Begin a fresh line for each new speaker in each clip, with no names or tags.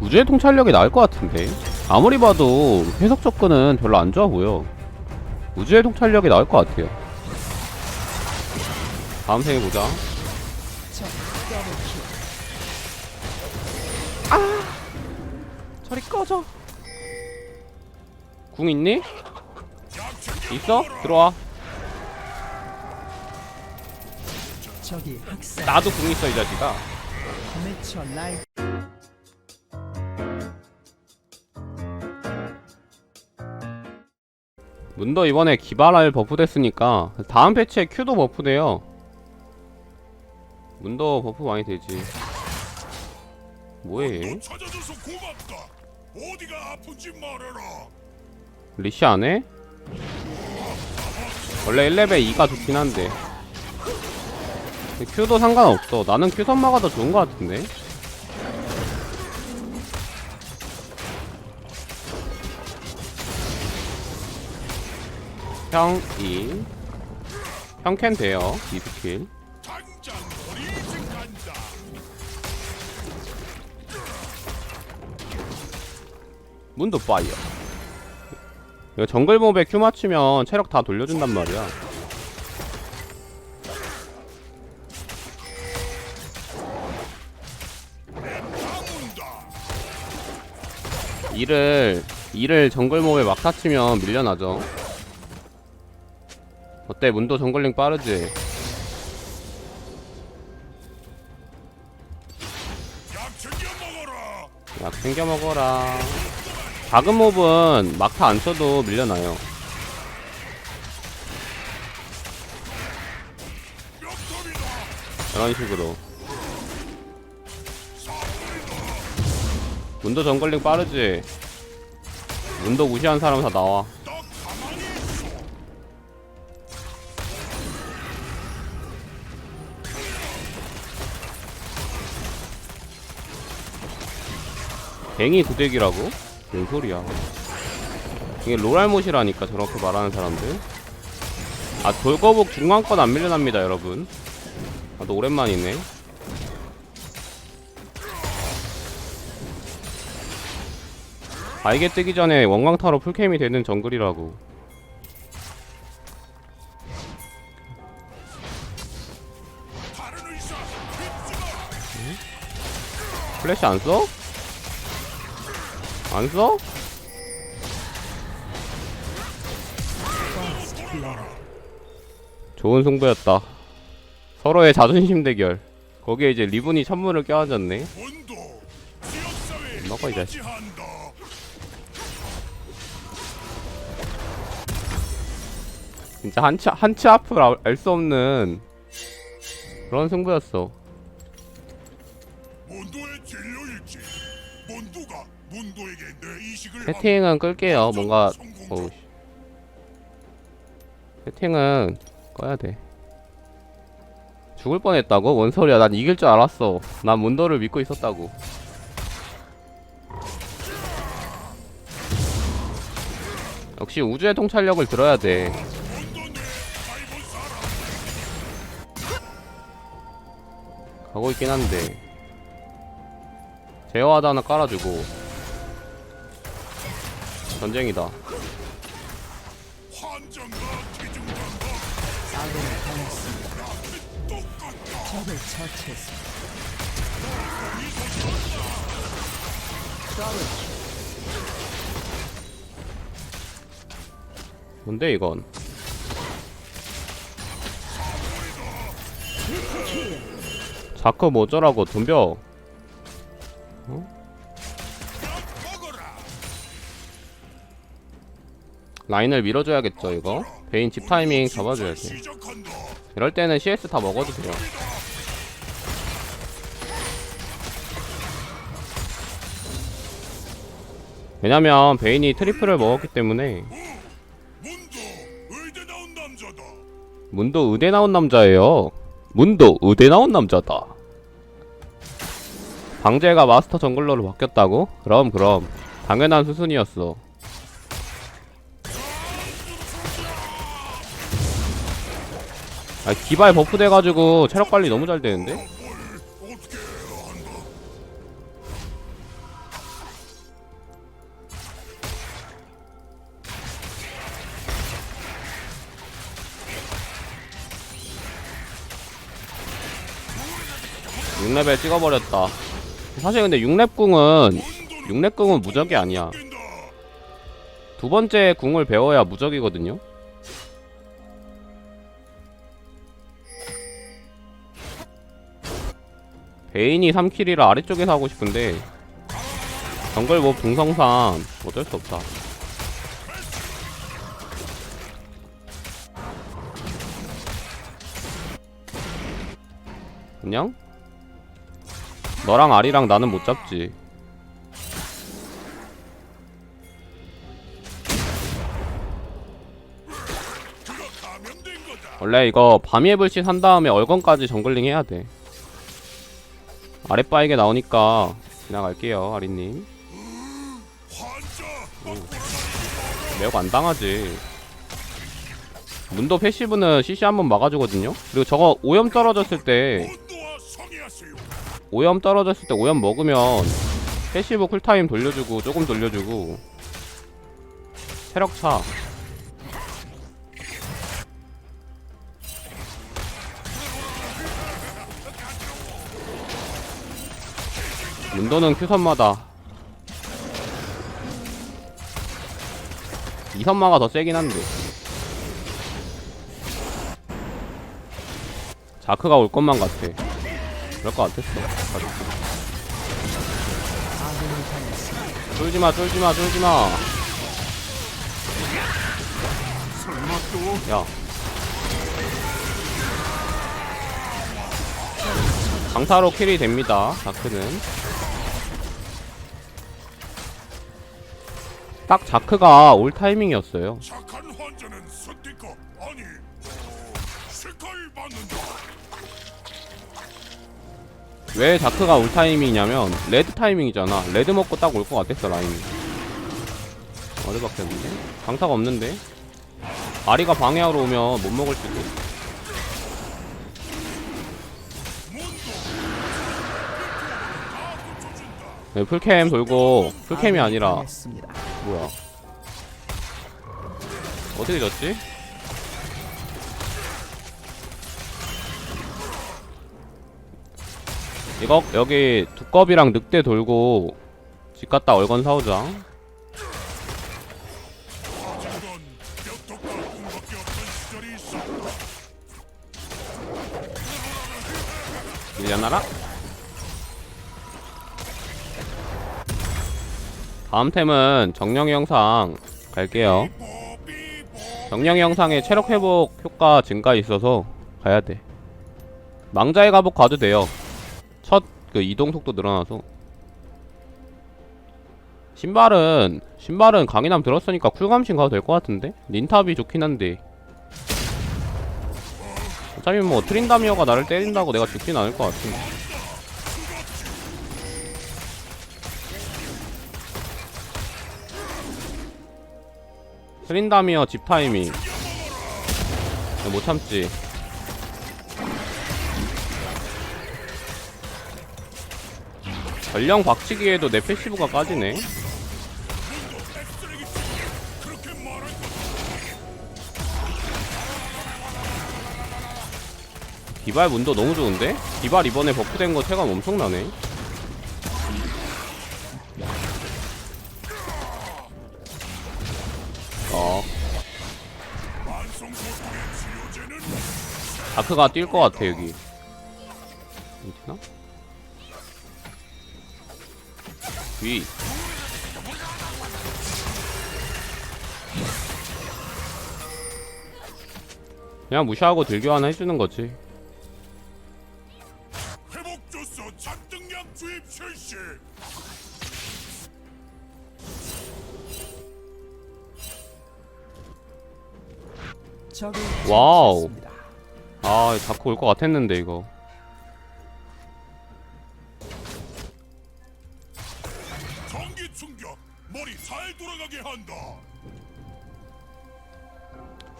우주의 통찰력이 나을 것 같은데. 아무리 봐도 해석 접근은 별로 안 좋아 보여 우주의 통찰력이 나을 것 같아요. 다음 생에 보자. 아! 저리 꺼져. 궁 있니? 있어? 들어와. 나도 궁 있어 이 자식아 문도 이번에 기발할 버프 됐으니까 다음 패치에 Q도 버프 돼요. 문도 버프 많이 되지. 뭐해? 리시 안 해? 원래 1레벨 2가 좋긴 한데 Q도 상관없어. 나는 Q 선마가 더 좋은 것 같은데 형 2. 형캔 돼요 2스킬
당장 머리 간다.
문도 파이어 이거 정글 몹에 Q 맞추면 체력 다 돌려준단 말이야. 이를 이를 정글 몹에 막 다치면 밀려나죠 어때? 문도 정글링 빠르지?
약 챙겨 먹어라.
작은 몹은 막타 안 쳐도 밀려나요. 이런 식으로. 문도 정글링 빠르지? 문도 무시한 사람 다 나와 뱅이 구대기라고? 뭔 소리야 이게 롤알못이라니까 저렇게 말하는 사람들 아 돌거북 중간권 안 밀려납니다 여러분 아 또 오랜만이네 바이게 뜨기 전에 원광타로 풀캠이 되는 정글이라고. 플래시 안 써? 안 써? 좋은 승부였다 서로의 자존심 대결 거기에 이제 리븐이 천물을 껴안았네 먹어, 이 자식.
한다.
진짜 한치 한치 앞을 알수 없는 그런 승부였어. 세팅은 끌게요. 뭔가 어우 씨. 세팅은 꺼야 돼. 죽을 뻔했다고? 뭔 소리야? 난 이길 줄 알았어. 난 문도를 믿고 있었다고. 역시 우주의 통찰력을 들어야 돼. 가고 있긴 한데. 제어하다 하나 깔아주고. 전쟁이다. 뭔데 이건? 자크 뭐저라고 덤벼
먹어
라인을 밀어줘야겠죠 이거 베인 집 타이밍 잡아줘야 돼
시작한다.
이럴 때는 CS 다 먹어도 돼요 왜냐면 베인이 트리플을 먹었기 때문에.
문도 의대 나온
남자예요 문도 의대 나온 남자다 방제가 마스터 정글러로 바뀌었다고? 그럼 그럼 당연한 수순이었어 아 기발 버프 돼가지고 체력 관리 너무 잘 되는데? 6레벨 찍어버렸다. 사실 근데 6렙궁은 6렙궁은 무적이 아니야. 두 번째 궁을 배워야 무적이거든요? 베인이 3킬이라 아래쪽에서 하고 싶은데 정글 뭐 붕성상 어쩔 수 없다. 그냥 너랑 아리랑 나는 못 잡지. 원래 이거 밤이의 불씨 한 다음에 얼건까지 정글링 해야 돼 아랫바에게 나오니까 지나갈게요
환자
매우 안 당하지. 문도 패시브는 CC 한번 막아주거든요? 그리고 저거 오염 떨어졌을 때. 오염 떨어졌을 때 오염 먹으면 패시브 쿨타임 돌려주고 조금 돌려주고. 체력 차 문도는 큐선마다. 이선마가 더 세긴 한데. 자크가 올 것만 같아. 그럴 것 같았어. 쫄지마 쫄지마 쫄지마. 야. 강타로 킬이 됩니다 자크는 딱 자크가 올 타이밍이었어요
착한 환자는 스티커 아니 색깔 받는다.
왜 자크가 올 타이밍이냐면 레드 타이밍이잖아 레드 먹고 딱 올 것 같았어 라인이 어디 박혔는데? 강타가 없는데? 아리가 방해하러 오면 못 먹을 수도 네, 풀캠 돌고 풀캠이 아니라. 뭐야 어떻게 졌지? 이거 여기 두꺼비랑 늑대 돌고 집 갔다 얼건 사오자
있었다.
밀려나라 다음 템은 정령 영상 갈게요. 정령 영상에 체력 회복 효과 증가 있어서 가야 돼. 망자의 가복 가도 돼요. 첫 그 이동 속도 늘어나서. 신발은 신발은 강인함 들었으니까 쿨감신 가도 될 것 같은데? 닌탑이 좋긴 한데. 어차피 뭐 트린다미어가 나를 때린다고 내가 죽진 않을 것 같은데 트린다미어 집 타이밍. 야, 못 참지. 전령 박치기에도 내 패시브가 까지네. 디발 문도 너무 좋은데? 디발 이번에 버프된 거 체감 엄청나네 다크가 뛸 것 같아 여기 괜찮아? 위 그냥 무시하고 들교 하나 해주는 거지
회복 주소 잔등약 주입 실시.
적을
와우. 아 다크 올것 같았는데 이거.
전기 충격. 머리 잘 돌아가게 한다.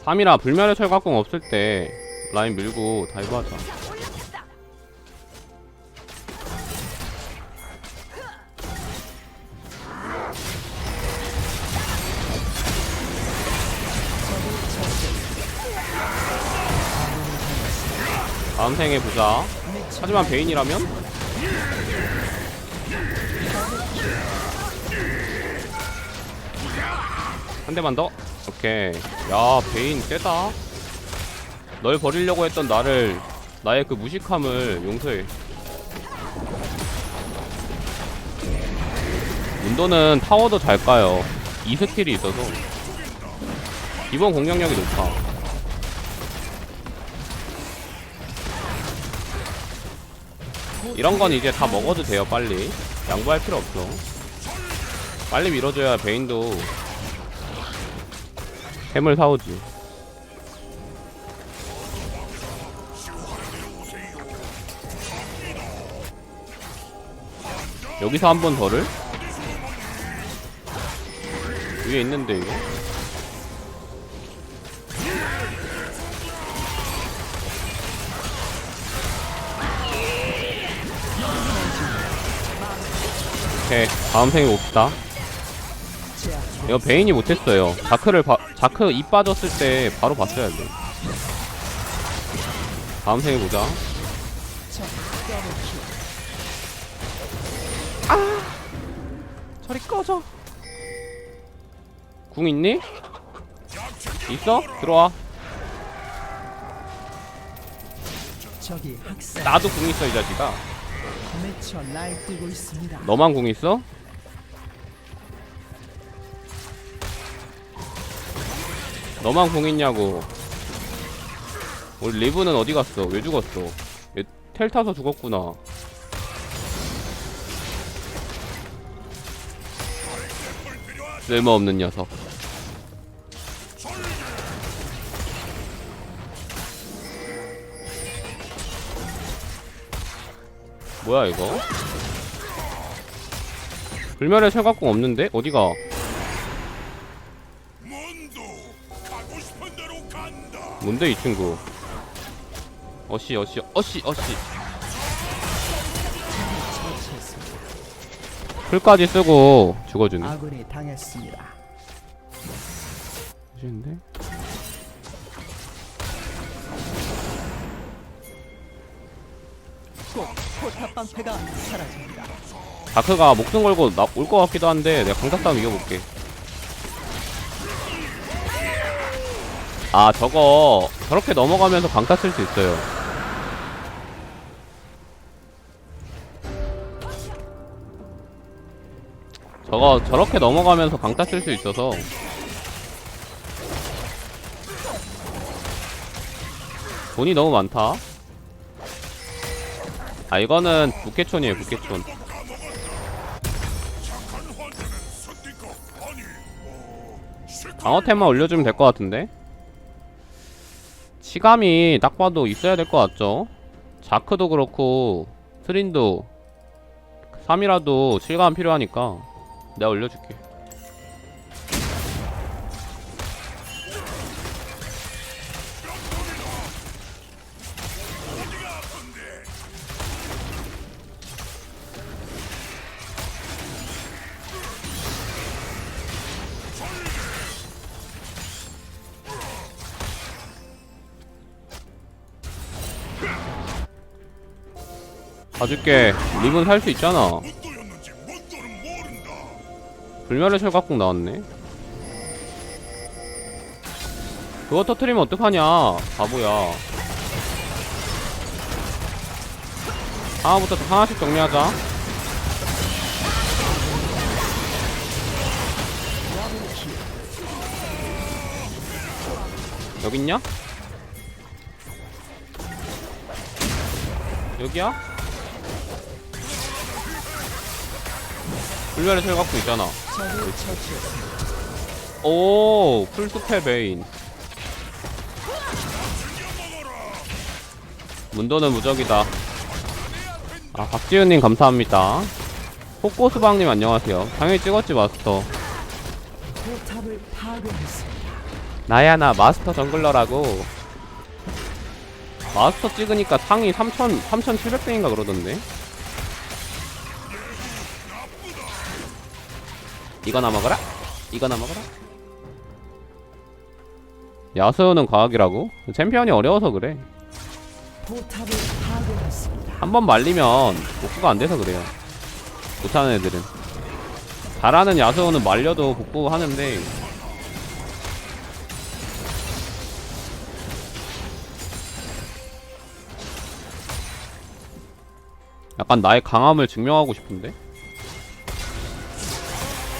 3이라 불멸의 철각공 없을 때 라인 밀고 다이브 하자 다음 생에 보자. 하지만 베인이라면? 한 대만 더? 오케이. 야 베인 세다. 널 버리려고 했던 나를 나의 그 무식함을 용서해. 문도는 타워도 잘 까요. 이 스킬이 있어서. 기본 공격력이 높아. 이런 건 이제 다 먹어도 돼요, 빨리. 양보할 필요 없어. 빨리 밀어줘야 베인도 햄을 사오지. 여기서 한 번 더를? 위에 있는데 이거? 오케이. 다음 생에 봅시다.
제압
이거 베인이 못했어요. 자크를 바, 자크 입 빠졌을 때 바로 봤어야 돼. 다음 생에 보자.
적 더블킬
저리 꺼져. 궁 있니? 있어? 들어와. 나도 궁 있어 이 자식아 너만 궁 있어? 너만 궁 있냐고 우리 리브는 어디 갔어? 왜 죽었어? 얘텔 타서 죽었구나 쓸모없는 녀석 뭐야 이거? 불멸의 철갑궁 없는데? 어디가? 뭔데 이 친구 어씨 어씨 어씨 어씨 풀까지 쓰고 죽어주네
아군이 당했습니다
멋있는데?
꼭 포탑 방패가 사라집니다.
다크가 목숨 걸고 올 것 같기도 한데 내가 강타 싸움 이겨볼게. 아 저거 저렇게 넘어가면서 강타 쓸 수 있어요. 저거 저렇게 넘어가면서 강타 쓸 수 있어서. 돈이 너무 많다 아 이거는
어, 실컷
방어템만 올려주면 될 것 같은데? 치감이 딱 봐도 있어야 될 것 같죠? 자크도 그렇고 스린도. 3이라도 실감 필요하니까 내가 올려줄게 봐줄게 립은 살수 있잖아. 불멸의 철갑궁 나왔네 그거 터트리면 어떡하냐 바보야 하나부터 하나씩 정리하자 여기 있냐? 여기야? 불멸의 철갑궁 있잖아.
적을 처치했습니다
오 풀스펠 베인. 문도는 무적이다. 아 박지훈님 감사합니다. 폭고수방님 안녕하세요. 당연히 찍었지 마스터. 나야 나 마스터 정글러라고. 마스터 찍으니까 상이 3천 3,700대인가 그러던데 이거나 먹어라? 이거나 먹어라? 야수는 과학이라고? 챔피언이 어려워서 그래. 한 번 말리면 복구가 안 돼서 그래요. 못하는 애들은. 잘하는 야수는 말려도 복구하는데. 약간 나의 강함을 증명하고 싶은데?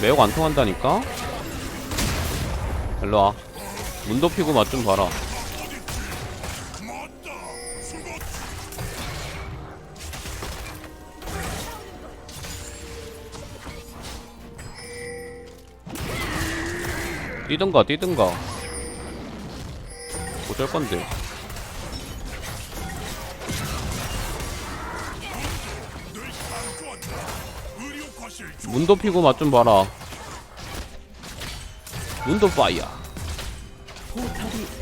매우 안 통한다니까? 일로와. 문도 피고 맛 좀 봐라. 뛰든가 뛰든가. 어쩔 건데 문도 피고 맛 좀 봐라. 문도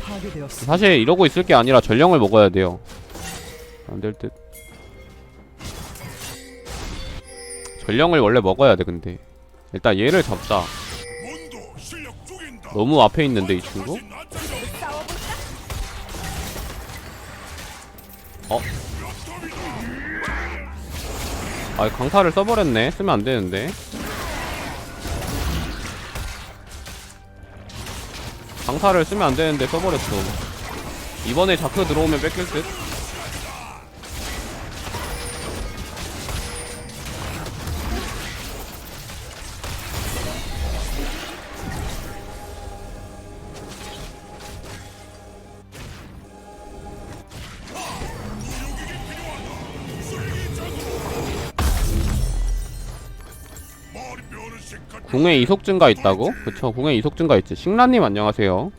파괴되었습니다.
사실 이러고 있을 게 아니라 전령을 먹어야 돼요. 안 될 듯. 전령을 원래 먹어야 돼 근데. 일단 얘를 잡자. 너무 앞에 있는데 이 친구? 어? 아 강타를 써버렸네. 쓰면 안 되는데. 강타를 쓰면 안 되는데 써버렸어. 이번에 자크 들어오면 뺏길 듯 궁에 이속 증가 있다고? 그쵸 궁에 이속 증가 있지. 식라님 안녕하세요.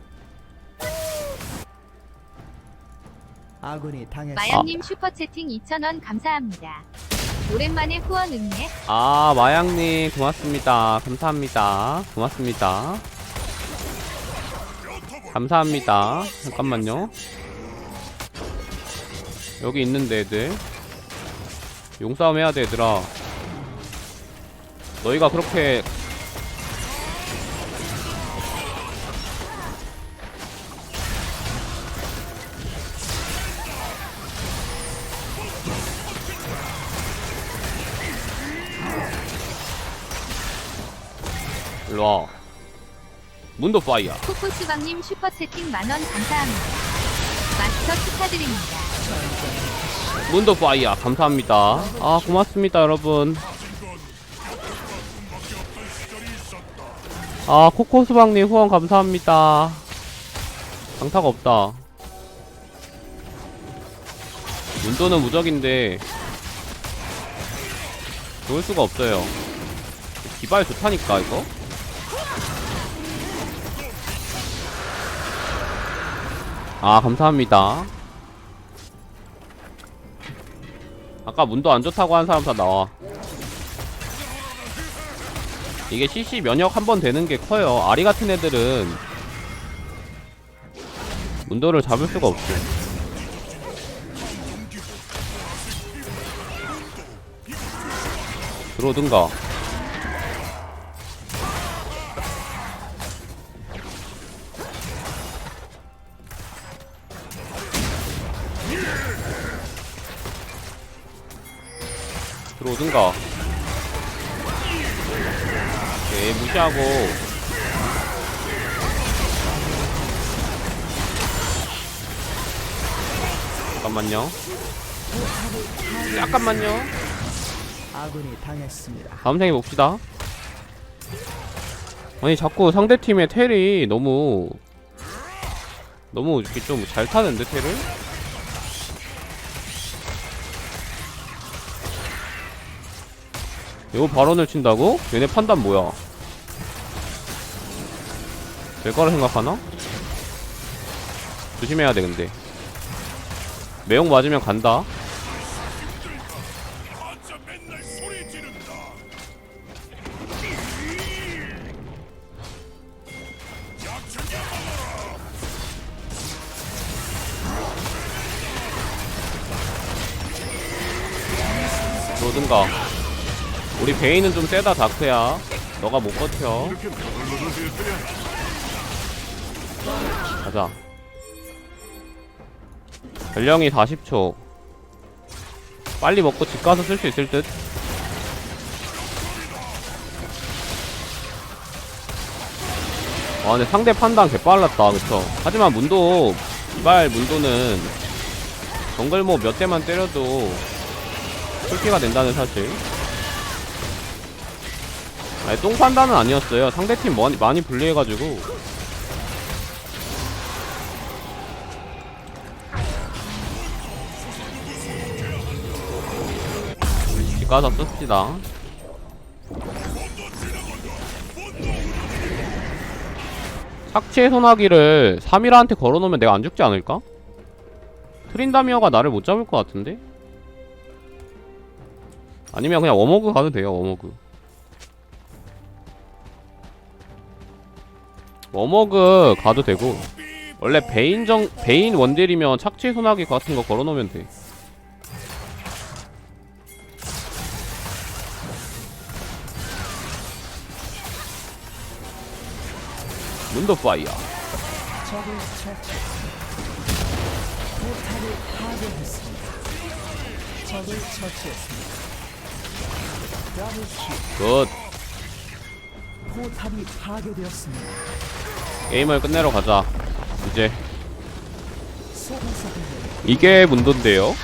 아군이 당했습니다.
마양님 슈퍼채팅 2,000원 감사합니다. 오랜만에 후원 응애.
아 마양님 고맙습니다. 감사합니다. 고맙습니다. 감사합니다. 잠깐만요. 여기 있는데 애들. 용싸움 해야 돼 얘들아 너희가 그렇게 일로와. 문도 파이어.
코코수방님 슈퍼채팅 만원 감사합니다. 마스터 축하드립니다.
문도 파이어. 감사합니다. 아 고맙습니다 여러분 아 코코수방님 후원 감사합니다. 강타가 없다. 문도는 무적인데 좋을 수가 없어요. 기발 좋다니까 이거? 아 감사합니다. 아까 문도 안 좋다고 한 사람 다 나와. 이게 CC 면역 한 번 되는 게 커요. 아리 같은 애들은 문도를 잡을 수가 없어. 들어오든가. 들어오든가. 무시하고. 잠깐만요. 잠깐만요.
아군이 당했습니다.
다음 생에 봅시다. 아니 자꾸 상대 팀의 텔이 너무 너무 이렇게 좀 잘 타는데 텔을? 이거 발언을 친다고? 얘네 판단 뭐야? 될 거라 생각하나? 조심해야 돼 근데 매용 맞으면 간다. 그러든가 우리 베인은 좀 세다 다크야 너가 못 버텨 가자. 전령이 40초. 빨리 먹고 집 가서 쓸 수 있을 듯. 아, 근데 상대 판단 개빨랐다, 그쵸? 하지만 문도, 이발 문도는 정글 뭐몇 대만 때려도 풀기가 된다는 사실. 아니 똥 판단은 아니었어요. 상대팀 많이, 많이 불리해가지고 가서 씁시다 착취의 소나기를 3일한테 걸어놓으면 내가 안 죽지 않을까? 트린다미어가 나를 못 잡을 것 같은데? 아니면 그냥 워머그 가도 돼요 워머그 워머그 가도 되고 원래 베인 정 베인 원딜이면 착취 소나기 같은 거 걸어놓으면 돼
니다. 더블킬.
굿
포탑이 파괴되었습니다.
게임을 끝내러 가자 이제 이게 문도인데요